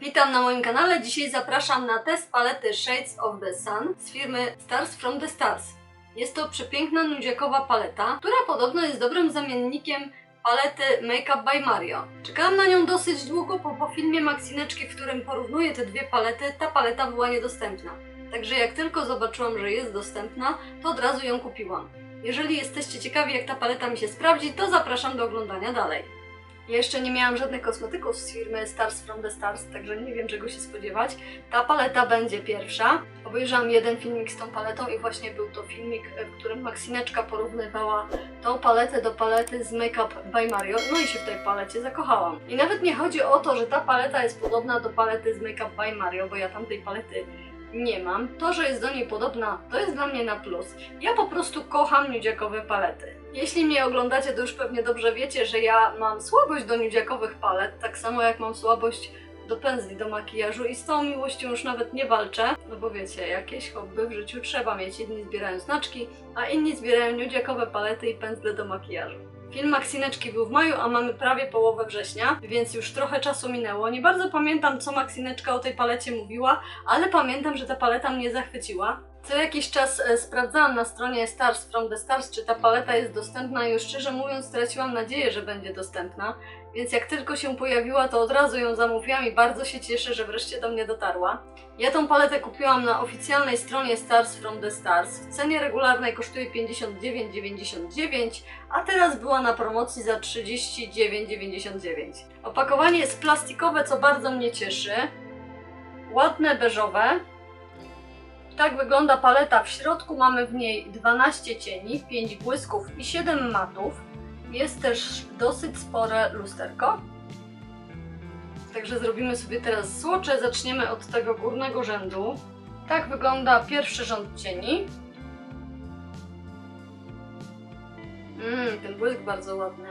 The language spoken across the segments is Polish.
Witam na moim kanale. Dzisiaj zapraszam na test palety Shades of the Sun z firmy Stars from the Stars. Jest to przepiękna nudziakowa paleta, która podobno jest dobrym zamiennikiem palety Makeup by Mario. Czekałam na nią dosyć długo, bo po filmie Maxineczki, w którym porównuję te dwie palety, ta paleta była niedostępna. Także jak tylko zobaczyłam, że jest dostępna, to od razu ją kupiłam. Jeżeli jesteście ciekawi, jak ta paleta mi się sprawdzi, to zapraszam do oglądania dalej. Ja jeszcze nie miałam żadnych kosmetyków z firmy Stars from the Stars, także nie wiem czego się spodziewać. Ta paleta będzie pierwsza. Obejrzałam jeden filmik z tą paletą i właśnie był to filmik, w którym Maxineczka porównywała tą paletę do palety z Makeup by Mario, no i się w tej palecie zakochałam. I nawet nie chodzi o to, że ta paleta jest podobna do palety z Makeup by Mario, bo ja tamtej palety nie mam. To, że jest do niej podobna, to jest dla mnie na plus. Ja po prostu kocham nudziakowe palety. Jeśli mnie oglądacie, to już pewnie dobrze wiecie, że ja mam słabość do nudziakowych palet, tak samo jak mam słabość do pędzli, do makijażu i z tą miłością już nawet nie walczę, no bo wiecie, jakieś hobby w życiu trzeba mieć. Jedni zbierają znaczki, a inni zbierają nudziakowe palety i pędzle do makijażu. Film Maxineczki był w maju, a mamy prawie połowę września, więc już trochę czasu minęło. Nie bardzo pamiętam, co Maxineczka o tej palecie mówiła, ale pamiętam, że ta paleta mnie zachwyciła. Co jakiś czas e, sprawdzałam na stronie Stars from the Stars, czy ta paleta jest dostępna i już szczerze mówiąc straciłam nadzieję, że będzie dostępna. Więc jak tylko się pojawiła, to od razu ją zamówiłam i bardzo się cieszę, że wreszcie do mnie dotarła. Ja tą paletę kupiłam na oficjalnej stronie Stars from the Stars. W cenie regularnej kosztuje 59,99, a teraz była na promocji za 39,99. Opakowanie jest plastikowe, co bardzo mnie cieszy. Ładne, beżowe. Tak wygląda paleta. W środku mamy w niej 12 cieni, 5 błysków i 7 matów. Jest też dosyć spore lusterko. Także zrobimy sobie teraz słocze. Zaczniemy od tego górnego rzędu. Tak wygląda pierwszy rząd cieni. Mmm, ten błysk bardzo ładny.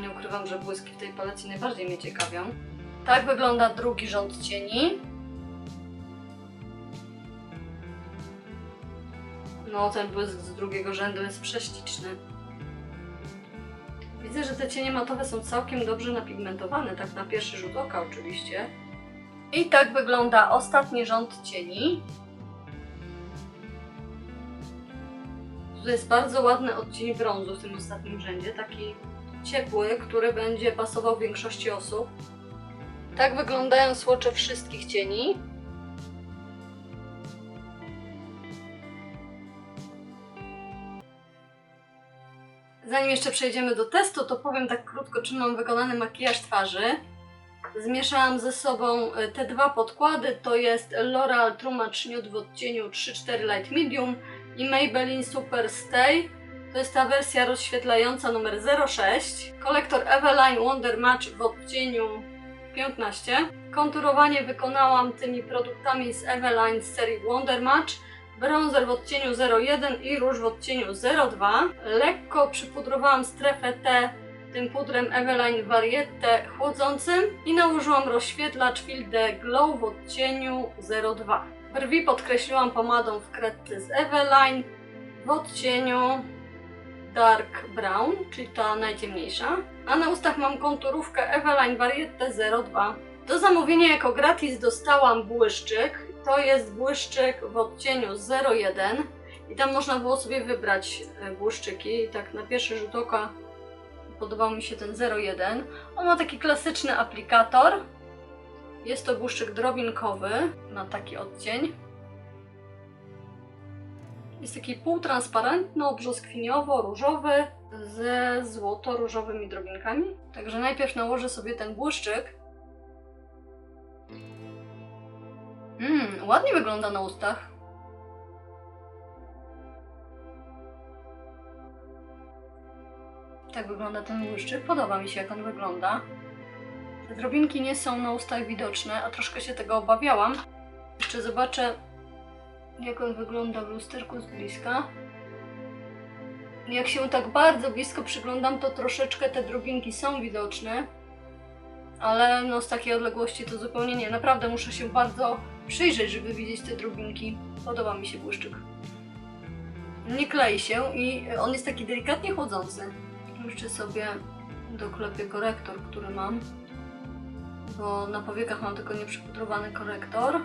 Nie ukrywam, że błyski w tej palecie najbardziej mnie ciekawią. Tak wygląda drugi rząd cieni. No, ten błysk z drugiego rzędu jest prześliczny. Widzę, że te cienie matowe są całkiem dobrze napigmentowane, tak na pierwszy rzut oka oczywiście. I tak wygląda ostatni rząd cieni. Tu jest bardzo ładny odcień brązu w tym ostatnim rzędzie, taki ciepły, który będzie pasował większości osób. Tak wyglądają słocze wszystkich cieni. Zanim jeszcze przejdziemy do testu, to powiem tak krótko, czym mam wykonany makijaż twarzy. Zmieszałam ze sobą e, te dwa podkłady, to jest L'Oreal True Match Nude w odcieniu 3-4 Light Medium i Maybelline Super Stay. To jest ta wersja rozświetlająca numer 06. Kolektor Eveline Wonder Match w odcieniu 15. Konturowanie wykonałam tymi produktami z Eveline z serii Wonder Match bronzer w odcieniu 01 i róż w odcieniu 02. Lekko przypudrowałam strefę T tym pudrem Eveline Variette chłodzącym i nałożyłam rozświetlacz Fil de Glow w odcieniu 02. Brwi podkreśliłam pomadą w kredce z Eveline w odcieniu Dark Brown, czyli ta najciemniejsza. A na ustach mam konturówkę Eveline Variette 02. Do zamówienia jako gratis dostałam błyszczyk to jest błyszczyk w odcieniu 01 i tam można było sobie wybrać e, błyszczyki. Tak na pierwszy rzut oka podobał mi się ten 01. On ma taki klasyczny aplikator. Jest to błyszczyk drobinkowy na taki odcień. Jest taki półtransparentno-brzoskwiniowo-różowy ze złoto-różowymi drobinkami. Także najpierw nałożę sobie ten błyszczyk Mmm, ładnie wygląda na ustach. Tak wygląda ten błyszczyk. Podoba mi się, jak on wygląda. Te drobinki nie są na ustach widoczne, a troszkę się tego obawiałam. Jeszcze zobaczę, jak on wygląda w lusterku z bliska. Jak się tak bardzo blisko przyglądam, to troszeczkę te drobinki są widoczne. Ale no z takiej odległości to zupełnie nie. Naprawdę muszę się bardzo przyjrzeć, żeby widzieć te drobinki. Podoba mi się błyszczyk. Nie klei się i on jest taki delikatnie chłodzący. Jeszcze sobie doklepię korektor, który mam. bo na powiekach mam tylko nieprzypudrowany korektor.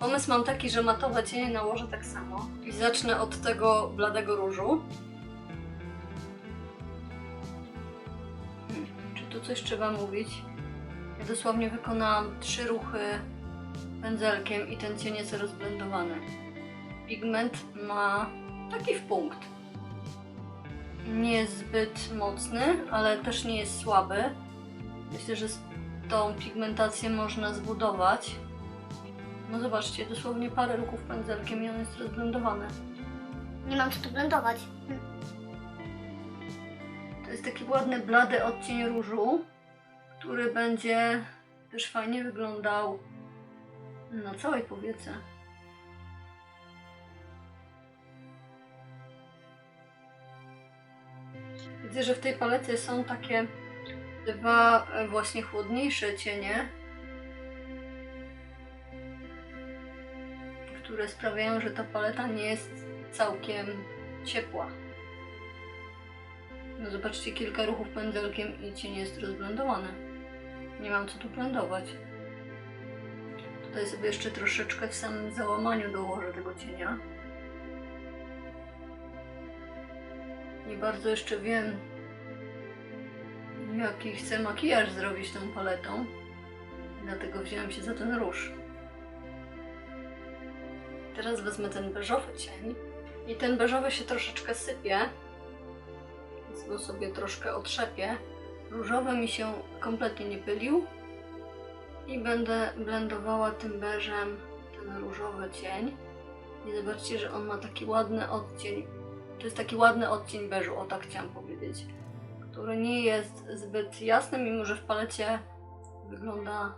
Pomysł mam taki, że matowe cienie nałożę tak samo. I zacznę od tego bladego różu. Hmm, Czy tu coś trzeba mówić? Ja dosłownie wykonałam trzy ruchy pędzelkiem i ten cień jest rozblendowany. Pigment ma taki w punkt. Nie jest zbyt mocny, ale też nie jest słaby. Myślę, że tą pigmentację można zbudować. No zobaczcie, dosłownie parę ruchów pędzelkiem i on jest rozblendowany. Nie mam co tu blendować. To jest taki ładny, blady odcień różu, który będzie też fajnie wyglądał na całej powiece. Widzę, że w tej palecie są takie dwa e, właśnie chłodniejsze cienie, które sprawiają, że ta paleta nie jest całkiem ciepła. No zobaczcie, kilka ruchów pędzelkiem i cień jest rozblendowany. Nie mam co tu blendować. Tutaj sobie jeszcze troszeczkę w samym załamaniu dołożę tego cienia. Nie bardzo jeszcze wiem, jaki chcę makijaż zrobić tą paletą. Dlatego wziąłem się za ten róż. Teraz wezmę ten beżowy cień. I ten beżowy się troszeczkę sypie, więc go sobie troszkę otrzepię. Różowy mi się kompletnie nie pylił. I będę blendowała tym beżem ten różowy cień. I zobaczcie, że on ma taki ładny odcień. To jest taki ładny odcień beżu, o tak chciałam powiedzieć. Który nie jest zbyt jasny, mimo że w palecie wygląda...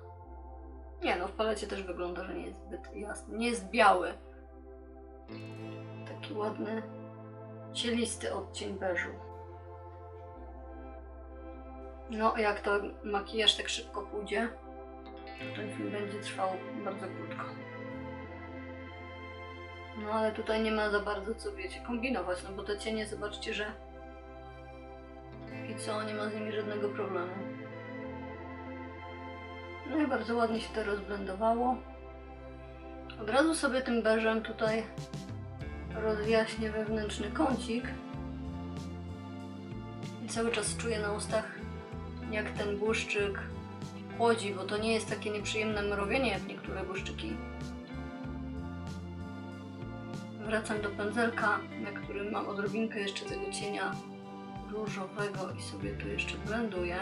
Nie no, w palecie też wygląda, że nie jest zbyt jasny. Nie jest biały. Taki ładny, cielisty odcień beżu. No, jak to makijaż tak szybko pójdzie, to ten film będzie trwał bardzo krótko. No, ale tutaj nie ma za bardzo co, wiecie, kombinować, no bo te cienie, zobaczcie, że i co, nie ma z nimi żadnego problemu. No i bardzo ładnie się to rozblendowało. Od razu sobie tym beżem tutaj rozjaśnię wewnętrzny kącik. I cały czas czuję na ustach, jak ten błyszczyk chłodzi, bo to nie jest takie nieprzyjemne mrowienie jak niektóre błyszczyki. Wracam do pędzelka, na którym mam odrobinkę jeszcze tego cienia różowego i sobie tu jeszcze blenduję.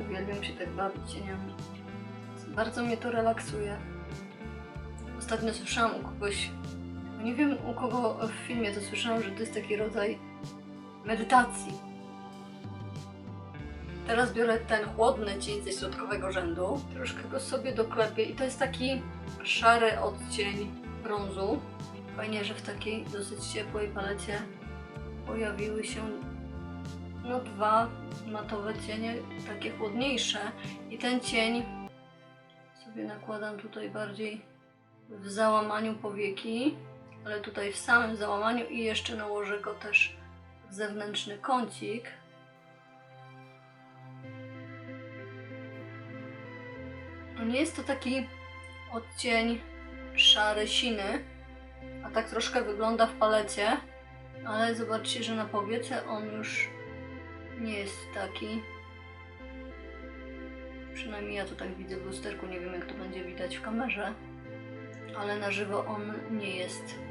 Uwielbiam się tak bawić cieniami. Bardzo mnie to relaksuje. Ostatnio słyszałam u kogoś, nie wiem u kogo w filmie to słyszałam, że to jest taki rodzaj medytacji. Teraz biorę ten chłodny cień ze środkowego rzędu, troszkę go sobie doklepię i to jest taki szary odcień brązu. Fajnie, że w takiej dosyć ciepłej palecie pojawiły się no dwa matowe cienie, takie chłodniejsze i ten cień sobie nakładam tutaj bardziej w załamaniu powieki, ale tutaj w samym załamaniu i jeszcze nałożę go też w zewnętrzny kącik. Nie jest to taki odcień szary siny, a tak troszkę wygląda w palecie, ale zobaczcie, że na powiece on już nie jest taki. Przynajmniej ja to tak widzę w lusterku, nie wiem jak to będzie widać w kamerze, ale na żywo on nie jest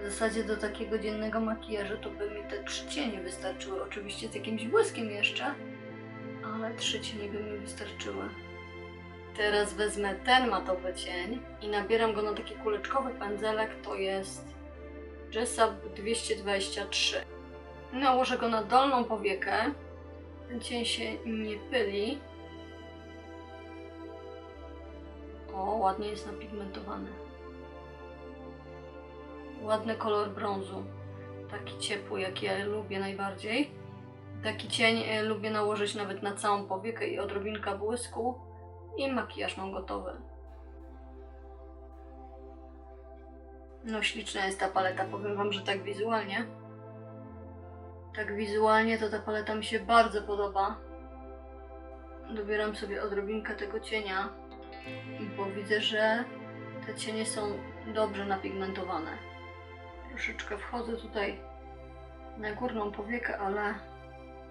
W zasadzie do takiego dziennego makijażu to by mi te trzy cienie wystarczyły, oczywiście z jakimś błyskiem jeszcze, ale trzy cienie by mi wystarczyły. Teraz wezmę ten matowy cień i nabieram go na taki kuleczkowy pędzelek, to jest Jessab 223. Nałożę go na dolną powiekę. Ten cień się nie pyli. O, ładnie jest napigmentowany. Ładny kolor brązu. Taki ciepły, jaki ja lubię najbardziej. Taki cień e, lubię nałożyć nawet na całą powiekę i odrobinka błysku. I makijaż mam gotowy. No śliczna jest ta paleta, powiem wam, że tak wizualnie. Tak wizualnie to ta paleta mi się bardzo podoba. Dobieram sobie odrobinkę tego cienia, bo widzę, że te cienie są dobrze napigmentowane. Troszeczkę wchodzę tutaj na górną powiekę, ale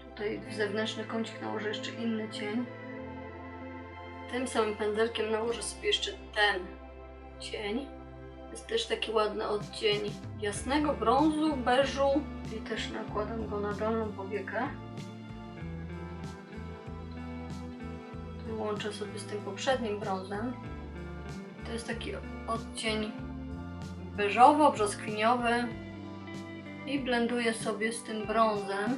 tutaj w zewnętrzny kącik nałożę jeszcze inny cień. Tym samym pędzelkiem nałożę sobie jeszcze ten cień. Jest też taki ładny odcień jasnego brązu, beżu i też nakładam go na dolną powiekę. Łączę sobie z tym poprzednim brązem. To jest taki odcień beżowo-brzoskwiniowy i blenduję sobie z tym brązem.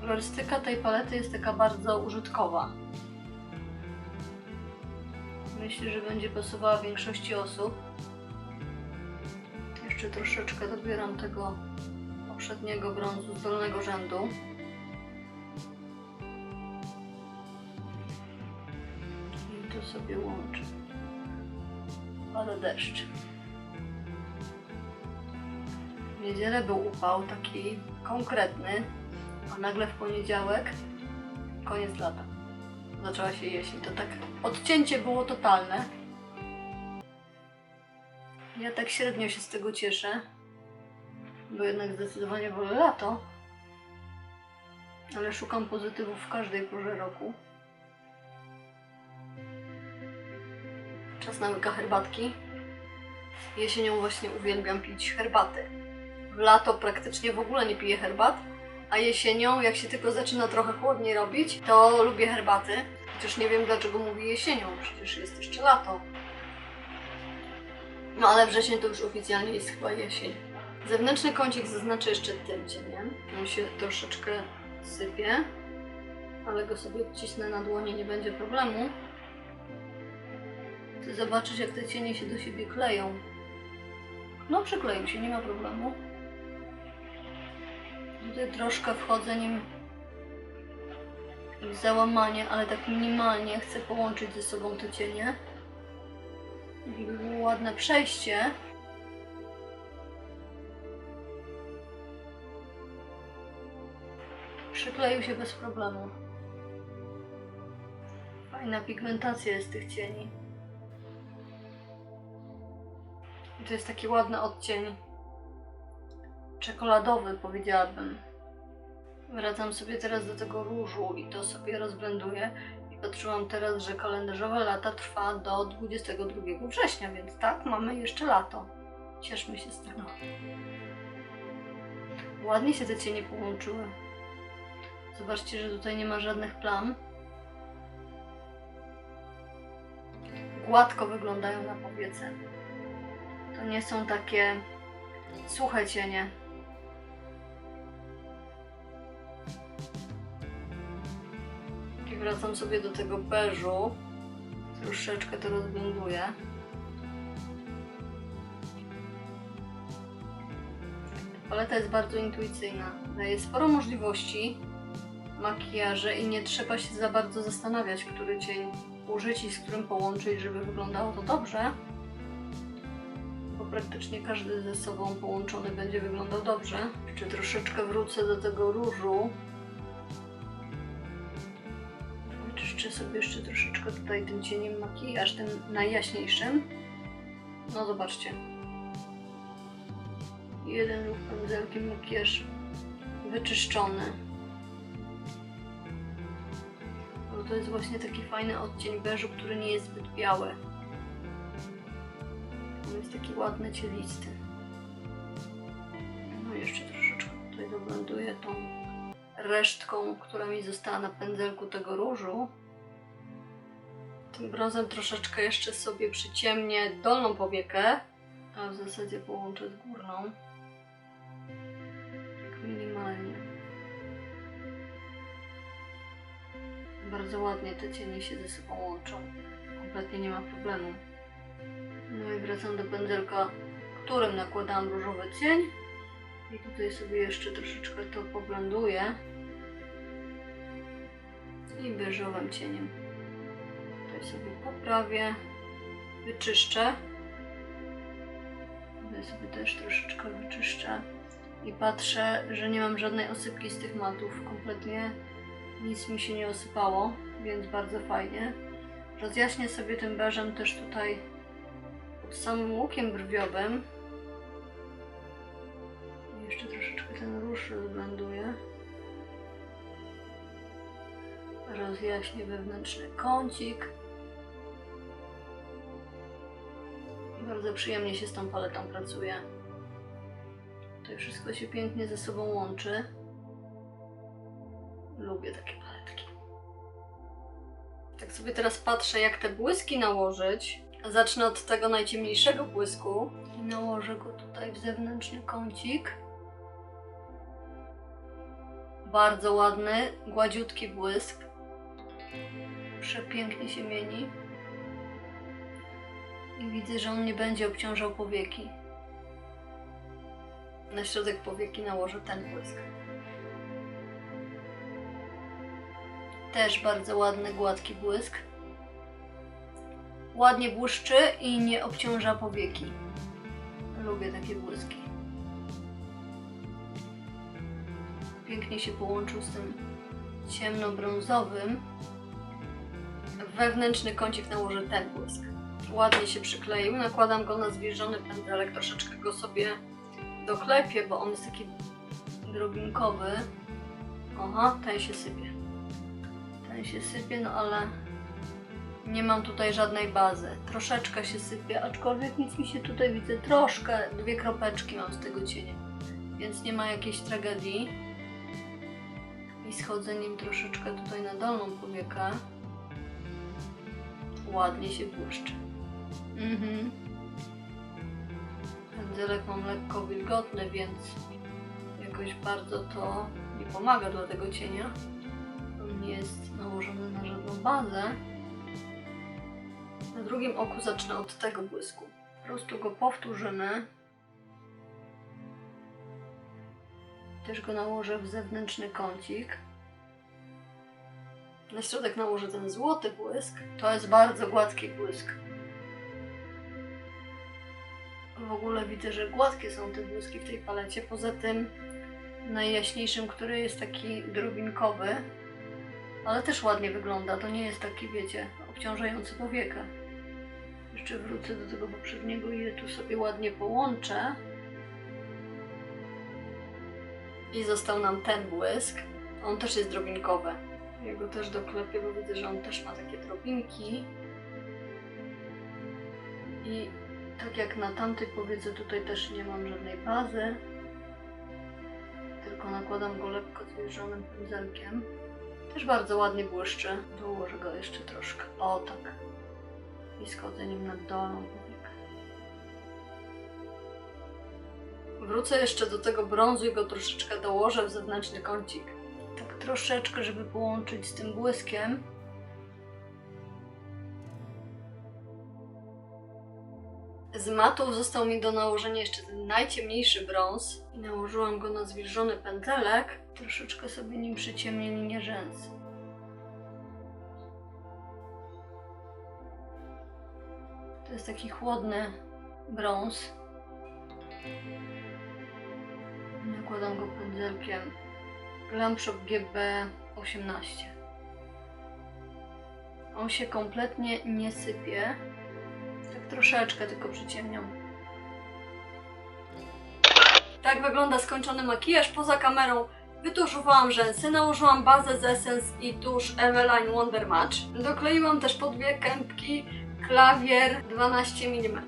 Kolorystyka tej palety jest taka bardzo użytkowa. Myślę, że będzie pasowała większości osób. Jeszcze troszeczkę dobieram tego poprzedniego brązu z dolnego rzędu. Sobie łączę. Pada deszcz. W niedzielę był upał taki konkretny, a nagle w poniedziałek koniec lata. Zaczęła się jesień. To tak odcięcie było totalne. Ja tak średnio się z tego cieszę, bo jednak zdecydowanie wolę lato. Ale szukam pozytywów w każdej porze roku. Czas na łyka herbatki. Jesienią właśnie uwielbiam pić herbaty. W lato praktycznie w ogóle nie piję herbat, a jesienią, jak się tylko zaczyna trochę chłodniej robić, to lubię herbaty. Chociaż nie wiem dlaczego mówię jesienią, przecież jest jeszcze lato. No ale wrzesień to już oficjalnie jest chyba jesień. Zewnętrzny kącik zaznaczę jeszcze tym cieniem. On się troszeczkę sypie, ale go sobie odcisnę na dłonie, nie będzie problemu. Chcę zobaczyć jak te cienie się do siebie kleją. No przykleją się, nie ma problemu. Tutaj troszkę wchodzę nim w załamanie, ale tak minimalnie chcę połączyć ze sobą te cienie. Żeby było ładne przejście. Przykleił się bez problemu. Fajna pigmentacja jest tych cieni. To jest taki ładny odcień czekoladowy, powiedziałabym. Wracam sobie teraz do tego różu i to sobie rozblenduję. I patrzyłam teraz, że kalendarzowe lata trwa do 22 września, więc tak, mamy jeszcze lato. Cieszmy się z tego. Ładnie się te cienie połączyły. Zobaczcie, że tutaj nie ma żadnych plam. Gładko wyglądają na powiece. To nie są takie suche cienie. I wracam sobie do tego beżu. Troszeczkę to rozblenduję. Paleta jest bardzo intuicyjna. Daje sporo możliwości makijaże i nie trzeba się za bardzo zastanawiać, który cień użyć i z którym połączyć, żeby wyglądało to dobrze. Praktycznie każdy ze sobą połączony będzie wyglądał dobrze. Jeszcze troszeczkę wrócę do tego różu. Czyszczę sobie jeszcze troszeczkę tutaj tym cieniem makijaż, tym najjaśniejszym. No zobaczcie. Jeden ruch pędzelkiem makijaż wyczyszczony. Bo to jest właśnie taki fajny odcień beżu, który nie jest zbyt biały. On jest taki ładny, cielisty. No i jeszcze troszeczkę tutaj doblenduję tą resztką, która mi została na pędzelku tego różu. Tym brązem troszeczkę jeszcze sobie przyciemnię dolną powiekę, a w zasadzie połączę z górną. Tak minimalnie. Bardzo ładnie te cienie się ze sobą łączą. Kompletnie nie ma problemu. No i wracam do pędzelka, którym nakładałam różowy cień. I tutaj sobie jeszcze troszeczkę to poblenduję. I beżowym cieniem. Tutaj sobie poprawię. wyczyszczę. Tutaj sobie też troszeczkę wyczyszczę. I patrzę, że nie mam żadnej osypki z tych matów. Kompletnie nic mi się nie osypało, więc bardzo fajnie. Rozjaśnię sobie tym beżem też tutaj samym łukiem brwiowym. Jeszcze troszeczkę ten róż rozblenduję. Rozjaśnię wewnętrzny kącik. Bardzo przyjemnie się z tą paletą pracuje. To wszystko się pięknie ze sobą łączy. Lubię takie paletki. Tak sobie teraz patrzę, jak te błyski nałożyć. Zacznę od tego najciemniejszego błysku i nałożę go tutaj w zewnętrzny kącik. Bardzo ładny, gładziutki błysk. Przepięknie się mieni. I widzę, że on nie będzie obciążał powieki. Na środek powieki nałożę ten błysk. Też bardzo ładny, gładki błysk. Ładnie błyszczy i nie obciąża powieki. Lubię takie błyski. Pięknie się połączył z tym ciemnobrązowym. Wewnętrzny kącik nałożę ten błysk. Ładnie się przykleił. Nakładam go na zwilżony pędzelek. Troszeczkę go sobie doklepię, bo on jest taki drobinkowy. Aha, ten się sypie. Ten się sypie, no ale nie mam tutaj żadnej bazy. Troszeczkę się sypie, aczkolwiek nic mi się tutaj widzę. Troszkę, dwie kropeczki mam z tego cienia. Więc nie ma jakiejś tragedii. I schodzę nim troszeczkę tutaj na dolną powiekę. Ładnie się błyszczy. Mhm. Pędzelek mam lekko wilgotny, więc jakoś bardzo to nie pomaga dla tego cienia. On nie jest nałożony na żadną bazę. Na drugim oku zacznę od tego błysku. Po prostu go powtórzymy. Też go nałożę w zewnętrzny kącik. Na środek nałożę ten złoty błysk. To jest bardzo gładki błysk. W ogóle widzę, że gładkie są te błyski w tej palecie. Poza tym najjaśniejszym, który jest taki drobinkowy, ale też ładnie wygląda. To nie jest taki, wiecie, obciążający powiekę. Jeszcze wrócę do tego poprzedniego i je tu sobie ładnie połączę. I został nam ten błysk. On też jest drobinkowy. Ja go też doklepię, bo widzę, że on też ma takie drobinki. I tak jak na tamtej powiece, tutaj też nie mam żadnej bazy. Tylko nakładam go lekko zwilżonym pędzelkiem. Też bardzo ładnie błyszczy. Dołożę go jeszcze troszkę. O tak. I schodzę nim na dolną powiekę. Wrócę jeszcze do tego brązu i go troszeczkę dołożę w zewnętrzny kącik. Tak troszeczkę, żeby połączyć z tym błyskiem. Z matów został mi do nałożenia jeszcze ten najciemniejszy brąz i nałożyłam go na zwilżony pędzelek. Troszeczkę sobie nim przyciemnię linię. Jest taki chłodny brąz. Nakładam go pędzelkiem Lamp Shop GB18. On się kompletnie nie sypie. Tak troszeczkę tylko przyciemniam. Tak wygląda skończony makijaż. Poza kamerą wytuszowałam rzęsy, nałożyłam bazę z Essence i tusz Eveline Wonder Match. Dokleiłam też po dwie kępki klawier 12 mm.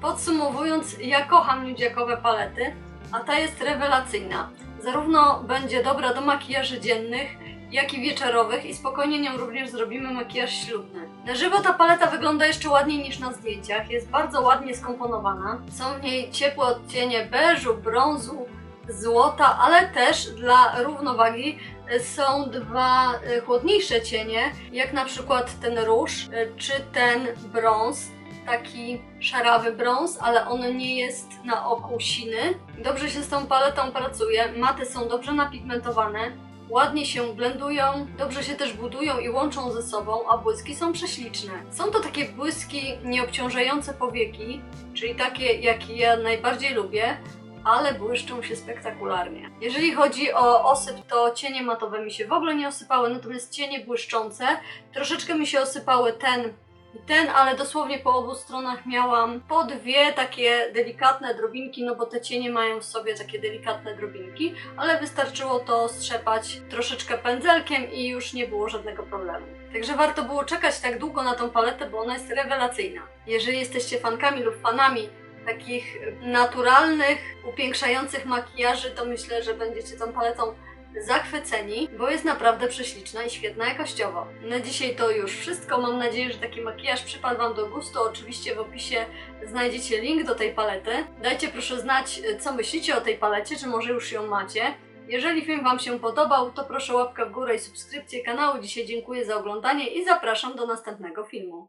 Podsumowując, ja kocham nudziakowe palety, a ta jest rewelacyjna. Zarówno będzie dobra do makijaży dziennych, jak i wieczorowych i spokojnie nią również zrobimy makijaż ślubny. Na żywo ta paleta wygląda jeszcze ładniej niż na zdjęciach, jest bardzo ładnie skomponowana. Są w niej ciepłe odcienie beżu, brązu, złota, ale też dla równowagi e, są dwa e, chłodniejsze cienie, jak na przykład ten róż e, czy ten brąz, taki szarawy brąz, ale on nie jest na oku siny. Dobrze się z tą paletą pracuje, maty są dobrze napigmentowane, ładnie się blendują, dobrze się też budują i łączą ze sobą, a błyski są prześliczne. Są to takie błyski nieobciążające powieki, czyli takie, jakie ja najbardziej lubię, ale błyszczą się spektakularnie. Jeżeli chodzi o osyp, to cienie matowe mi się w ogóle nie osypały, natomiast cienie błyszczące troszeczkę mi się osypały ten i ten, ale dosłownie po obu stronach miałam po dwie takie delikatne drobinki, no bo te cienie mają w sobie takie delikatne drobinki, ale wystarczyło to strzepać troszeczkę pędzelkiem i już nie było żadnego problemu. Także warto było czekać tak długo na tą paletę, bo ona jest rewelacyjna. Jeżeli jesteście fankami lub fanami takich naturalnych, upiększających makijaży, to myślę, że będziecie tą paletą zachwyceni, bo jest naprawdę prześliczna i świetna jakościowo. Na dzisiaj to już wszystko. Mam nadzieję, że taki makijaż przypadł Wam do gustu. Oczywiście w opisie znajdziecie link do tej palety. Dajcie proszę znać, co myślicie o tej palecie, czy może już ją macie. Jeżeli film Wam się podobał, to proszę łapkę w górę i subskrypcję kanału. Dzisiaj dziękuję za oglądanie i zapraszam do następnego filmu.